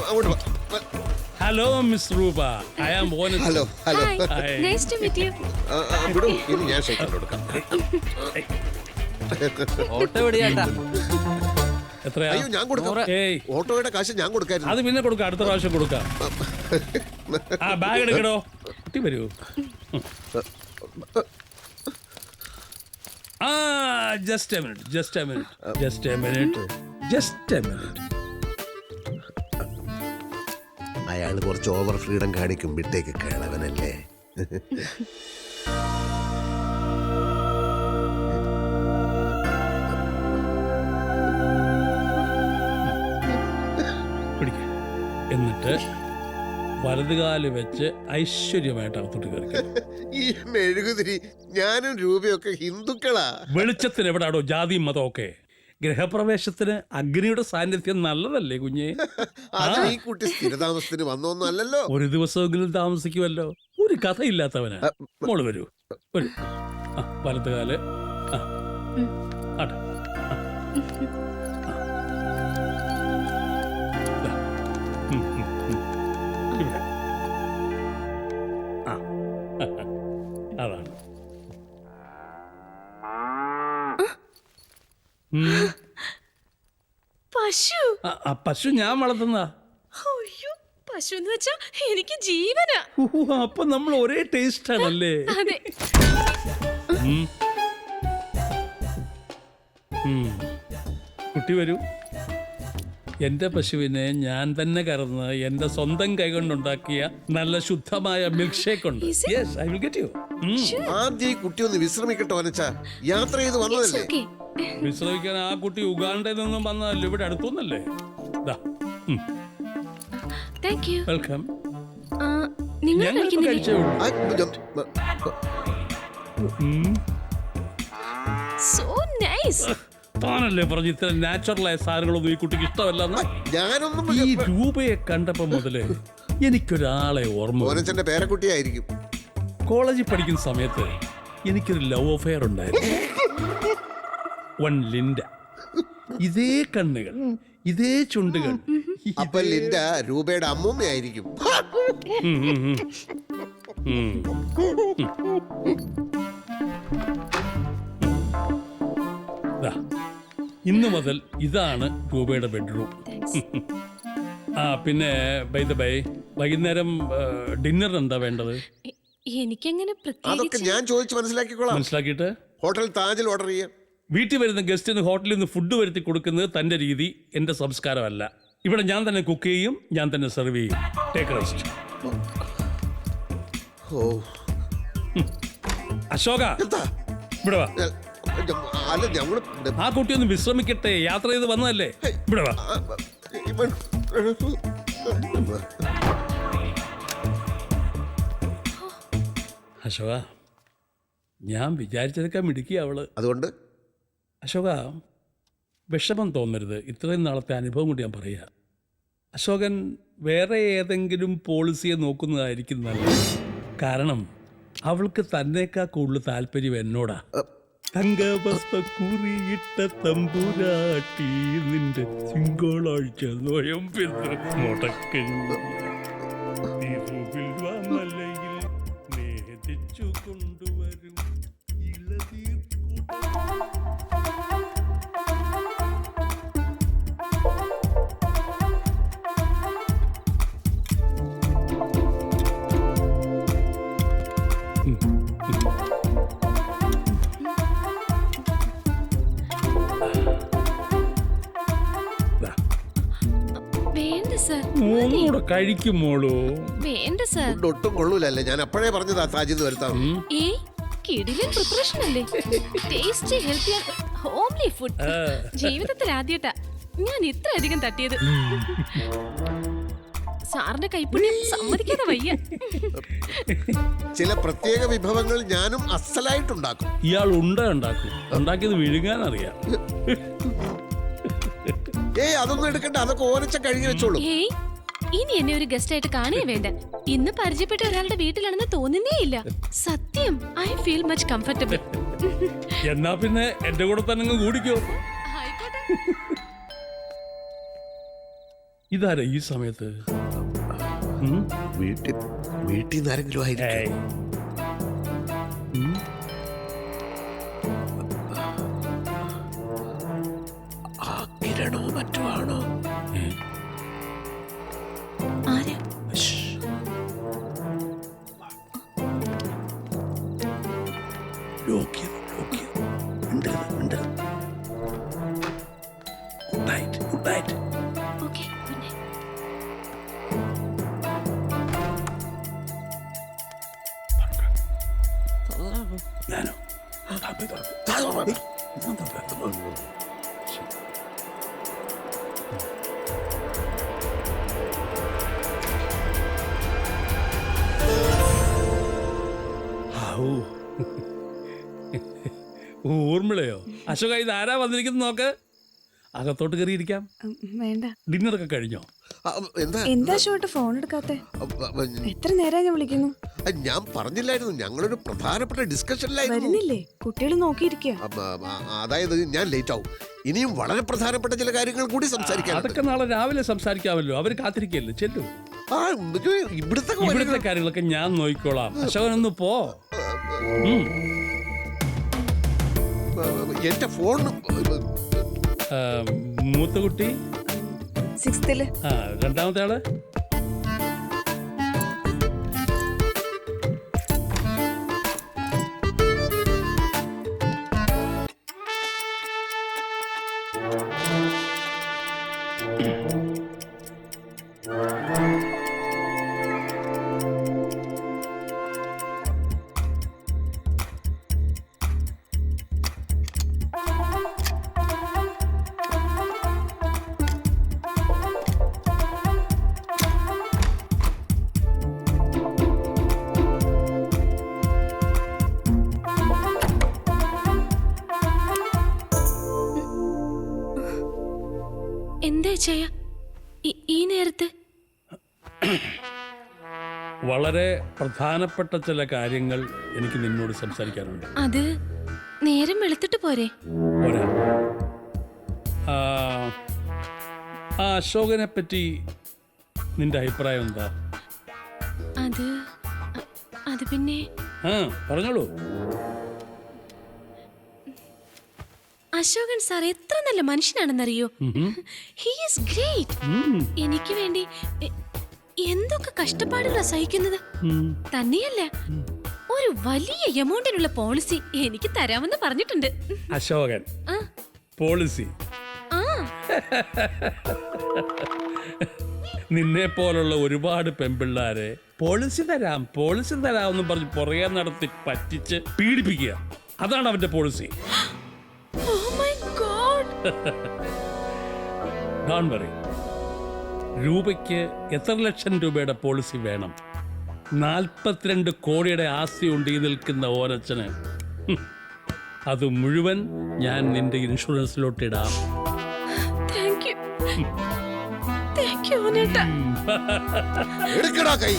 അങ്ങോട്ട് വാ. വാ. Hello miss Ruba I am Monas hello hello Hi. Nice to meet you ആ, ആ, വിടൂ. ഇനി ഞാൻ ഷെയ്ക്കാൻ കൊടുക്കാം. ഓട്ടോ എവിടെയാട്ടാ എത്രയാ? അയ്യോ ഞാൻ കൊടുക്കാം. ഏയ്. ഓട്ടോയുടെ കാശ് ഞാൻ കൊടുക്കായിരുന്നു. അത് പിന്നെ കൊടുക്കാം അടുത്ത പ്രാവശ്യം കൊടുക്കാം. ആ ബാഗ് എടുക്കടോ. കുട്ടി വരൂ. ആ just a minute just a minute just a minute just അയാൾ കുറച്ച് ഓവർ ഫ്രീഡം കാണിക്കുമ്പോഴത്തേക്ക് വിട്ടേക്ക് കേളവനല്ലേ എന്നിട്ട് വലതുകാൽ വെച്ച് ഐശ്വര്യമായിട്ട് അകത്തോട്ട് കയറി ഈ മെഴുകുതിരി ഞാനും രൂപയൊക്കെ ഹിന്ദുക്കളാ. വെളിച്ചത്തിന് എവിടാടോ ജാതിയും മതമൊക്കെ ഗ്രഹപ്രവേശത്തിന് അഗ്നിയുടെ സാന്നിധ്യം നല്ലതല്ലേ കുഞ്ഞെ? അത് ഈ കുട്ടി സ്ഥിരതാമസത്തിന് വന്നൊന്നും അല്ലല്ലോ ഒരു ദിവസമെങ്കിലും താമസിക്കുമല്ലോ ഒരു കഥയില്ലാത്തവന്. മോൾ വരൂ. വരൂ. ആ വലത്തുകാൽ ആ. ആട്ടെ. പശു. പശു ഞാൻ വളർത്തുന്ന പശു എന്ന് വെച്ചാ എനിക്ക് ജീവനാ. അപ്പൊ നമ്മൾ ഒരേ ടേസ്റ്റ് ആണല്ലേ? അതെ. കുട്ടി വരൂ. എന്റെ പശുവിനെ ഞാൻ തന്നെ കറന്ന് എന്റെ സ്വന്തം കൈകൊണ്ടുണ്ടാക്കിയ നല്ല ശുദ്ധമായ മിൽക്ക് ഷേക്ക് ഉണ്ട് yes I will get you ആദ്യം ഈ കുട്ടി ഒന്ന് വിശ്രമിക്കട്ടെ വനച്ച യാത്ര ചെയ്ത് വന്നതല്ലേ? വിശ്രമിക്കാൻ ആ കുട്ടി ഉഗാണ്ടയിൽ നിന്നും വന്നതല്ലേ? ഇവിടെ യു വെൽക്കം നിങ്ങൾ കഴിച്ചേ ഞാൻ- സോ നൈസ് താനല്ലേ പറഞ്ഞു ഇത്ര നാച്ചുറലായ സാധനങ്ങളൊന്നും ഈ കുട്ടിക്ക് ഇഷ്ടമല്ലെന്ന് ഞാനൊന്നും ഈ രൂപയെ കണ്ടപ്പോ മുതൽ എനിക്കൊരാളെ ഓർമ്മ വന്നു. പേരക്കുട്ടിയായിരിക്കും കോളേജിൽ പഠിക്കുന്ന സമയത്ത് എനിക്കൊരു ലവ് അഫെയർ ഉണ്ടായിരുന്നു വൺ ലിൻഡ ഇതേ കണ്ണുകൾ ഇതേ ചുണ്ടുകൾ അപ്പൊ ലിൻഡ രൂപയുടെ അമ്മൂമ്മയായിരിക്കും ഉം, ഉം, ഉം. ഉം. ദാ, ഇന്ന് മുതൽ ഇതാണ് രൂപയുടെ ബെഡ്റൂം. ആ പിന്നെ ബൈ ദ ബൈ വൈകുന്നേരം ഡിന്നർ എന്താ വേണ്ടത്? എനിക്കങ്ങനെ അതൊക്കെ ഞാൻ ചോദിച്ച് മനസ്സിലാക്കിക്കോളാം. മനസ്സിലാക്കിയിട്ട്? ഹോട്ടൽ താജിൽ ഓർഡർ ചെയ്യാം. വീട്ടിൽ വരുന്ന ഗസ്റ്റിന് ഹോട്ടലിൽ നിന്ന് ഫുഡ് വരുത്തി കൊടുക്കുന്നത് തന്റെ രീതി എന്റെ സംസ്കാരമല്ല. ഇവിടെ ഞാൻ തന്നെ കുക്ക് ചെയ്യും ഞാൻ തന്നെ സെർവ് ചെയ്യും. ടേക്ക് റെസ്റ്റ് ഓ. അശോക എന്താ? ഇവിടെ വാ. അല്ല ഞങ്ങൾ ആ കുട്ടി ഒന്ന് വിശ്രമിക്കട്ടെ? യാത്ര ചെയ്ത് വന്നതല്ലേ? ഇവിടെ വാ. ആ, ഇവൻ- അശോക ഞാൻ വിചാരിച്ചതൊക്കെ മിടുക്കി അവൾ. അതുകൊണ്ട്? അശോക വിഷമം തോന്നരുത്. ഇത്രയും നാളത്തെ അനുഭവം കൊണ്ട് ഞാൻ പറയാ. അശോകൻ വേറെ ഏതെങ്കിലും പോളിസിയെ നോക്കുന്നതായിരിക്കും നല്ലത്. കാരണം അവൾക്ക് തന്നേക്കാ കൂടുതൽ താല്പര്യം എന്നോടാ. തങ്കവസ്തുറിയിട്ട തമ്പുരാട്ടി നിന്റെ ചിങ്കോളാഴ്ച നോയമ്പെന്ന് മുടക്കഞ്ഞു വേണ്ട സർ. ഒന്നുകൂടെ കഴിക്കും മോളൂ. വേണ്ട സർ. ഫുഡ് ഒട്ടും കൊള്ളൂലല്ലേ. ഞാൻ അപ്പോഴേ പറഞ്ഞതാ വരുത്താം കിടിലൻ പ്രിപ്പറേഷൻ അല്ലേ? ടേസ്റ്റി ഹെൽത്തി ഹോംലി ഫുഡ് ജീവിതത്തിൽ ആദ്യട്ടാ ഞാൻ ഇത്ര അധികം തട്ടിയത്. സാറിന്റെ കൈപ്പുണ്യം സമ്മതിക്കാതെ വയ്യ. ചില പ്രത്യേക വിഭവങ്ങൾ ഞാനും അസലായിട്ടുണ്ടാക്കും. ഇയാൾ ഉണ്ട ഉണ്ടാക്കും. ഉണ്ടാക്കിയത് വിഴുങ്ങാൻ അറിയാം ഏയ് അതൊന്നും എടുക്കണ്ട. അതൊക്കെ ഓരച്ച കഴുകി വെച്ചോളൂ. ഏയ് ഇനി എന്നെ ഒരു ഗസ്റ്റ് ആയിട്ട് കാണേ വേണ്ട. ഇന്ന് പരിചയപ്പെട്ട ഒരാളുടെ വീട്ടിലാണെന്ന് തോന്നുന്നേ ഇല്ല സത്യം ഐ ഫീൽ മച്ച് കംഫർട്ടബിൾ എന്നാ പിന്നെ എന്റെ കൂടെ തന്നെ കൂടിക്കോ. ഇതാരാ ഈ സമയത്ത്? വീട്ടിൽ വീട്ടിൽ നിന്ന് ആരെങ്കിലും ആയിരിക്കും. ആ കിരണോ ഊർമിളയോ? അശോക ഇത് ആരാ വന്നിരിക്കുന്നത് നോക്ക്. അകത്തോട്ട് കയറിയിരിക്കാം. ഇരിക്കാം വേണ്ട. ഡിന്നർ ഒക്കെ കഴിഞ്ഞോ എന്താ? ഷോട്ട് ഫോൺ എടുക്കാത്തെ? എത്ര നേരം ഞാൻ വിളിക്കുന്നു? ഞാൻ പറഞ്ഞില്ലായിരുന്നു. ഞങ്ങളൊരു പ്രധാനപ്പെട്ട ഡിസ്കഷനിലായിരുന്നു വരുന്നില്ലേ? കുട്ടികൾ നോക്കിയിരിക്കുക അതായത് ഞാൻ ലേറ്റ് ആവും. ഇനിയും വളരെ പ്രധാനപ്പെട്ട ചില കാര്യങ്ങൾ കൂടി സംസാരിക്കാം അതൊക്കെ നാളെ രാവിലെ സംസാരിക്കാമല്ലോ. അവർ കാത്തിരിക്കല്ലേ ചെല്ലു. ഇവിടുത്തെ ഇവിടുത്തെ കാര്യങ്ങളൊക്കെ ഞാൻ നോക്കിക്കോളാം. അശോകൻ ഒന്ന് പോ. ഉം. എന്റെ ഫോൺ മൂത്തുകുട്ടി മൂത്ത കുട്ടി? സിക്സ്ത്തിൽ ആ രണ്ടാമത്തെ ആൾ? ചെയ്യ ഈ നേരത്ത്? വളരെ പ്രധാനപ്പെട്ട ചില കാര്യങ്ങൾ എനിക്ക് നിന്നോട് സംസാരിക്കാനുണ്ട്. അത് നേരം വെളുത്തിട്ട് പോരെ. പോരാ. ആ, ആ അശോകനെ പറ്റി നിന്റെ അഭിപ്രായം എന്താ? അത് അത് പിന്നെ ആ പറഞ്ഞോളൂ. അശോകൻ സാർ എത്ര നല്ല മനുഷ്യനാണെന്നറിയോ. ഹി ഈസ് ഗ്രേറ്റ് എനിക്ക് വേണ്ടി എന്തൊക്കെ കഷ്ടപ്പാടുകളാ സഹിക്കുന്നത്. തന്നെയല്ല ഒരു വലിയ എമൗണ്ടിനുള്ള പോളിസി എനിക്ക് തരാമെന്ന് പറഞ്ഞിട്ടുണ്ട്. അശോകൻ പോളിസി. നിന്നെ പോലുള്ള ഒരുപാട് പെമ്പിള്ളാരെ പോളിസി തരാം പോളിസി തരാമെന്ന് പറഞ്ഞ് പുറകെ നടത്തി പറ്റിച്ച് പീഡിപ്പിക്കുക. അതാണ് അവന്റെ പോളിസി. ഡോൺ വറി രൂപയ്ക്ക് എത്ര ലക്ഷം രൂപയുടെ പോളിസി വേണം? നാൽപ്പത്തിരണ്ട് കോടിയുടെ ആസ്തി ഉണ്ട് ഈ നിൽക്കുന്ന ഓരച്ചന് അത് മുഴുവൻ ഞാൻ നിന്റെ ഇൻഷുറൻസിലോട്ട് ഇടാം. എടുക്കടാ കൈ.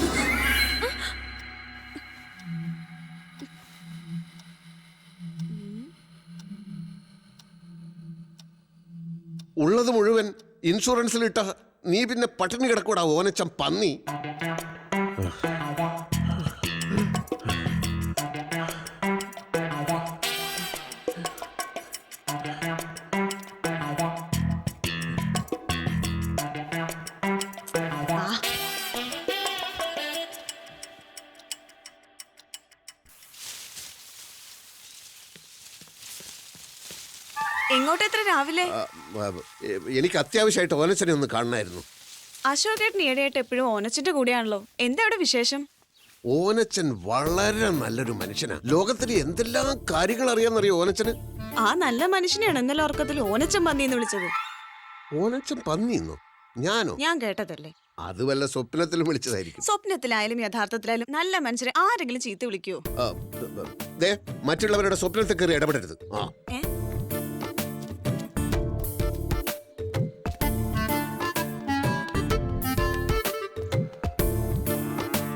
ഉള്ളത് മുഴുവൻ ഇൻഷുറൻസിലിട്ട നീ പിന്നെ പട്ടിണി കിടക്കൂടാ ഓനച്ചം പന്നി? എത്ര രാവിലെ? എനിക്ക് അത്യാവശ്യമായിട്ട് ഓനച്ചനെ ഒന്ന് കാണണമായിരുന്നു അശോകേട്ടൻ ഈയിടെയായിട്ട് എപ്പോഴും ഓനച്ചന്റെ കൂടെയാണല്ലോ. എന്താ അവിടെ വിശേഷം? ഓനച്ചൻ വളരെ നല്ലൊരു മനുഷ്യനാ. ലോകത്തിന് എന്തെല്ലാം കാര്യങ്ങൾ അറിയാന്നറിയോ ഓനച്ചന്? ആ നല്ല മനുഷ്യനെയാണ് ഇന്നലെ ഉറക്കത്തിൽ ഓനച്ചൻ പന്നി എന്ന് വിളിച്ചത്. ഓനച്ചൻ പന്നിന്നോ ഞാനോ? ഞാൻ കേട്ടതല്ലേ? അത് വല്ല സ്വപ്നത്തിലും വിളിച്ചതായിരിക്കും. സ്വപ്നത്തിലായാലും യഥാർത്ഥത്തിലായാലും നല്ല മനുഷ്യരെ ആരെങ്കിലും ചീത്ത വിളിക്കുവോ? ദേ മറ്റുള്ളവരുടെ സ്വപ്നത്തിൽ കയറി ഇടപെടരുത്. ആ. ഏ?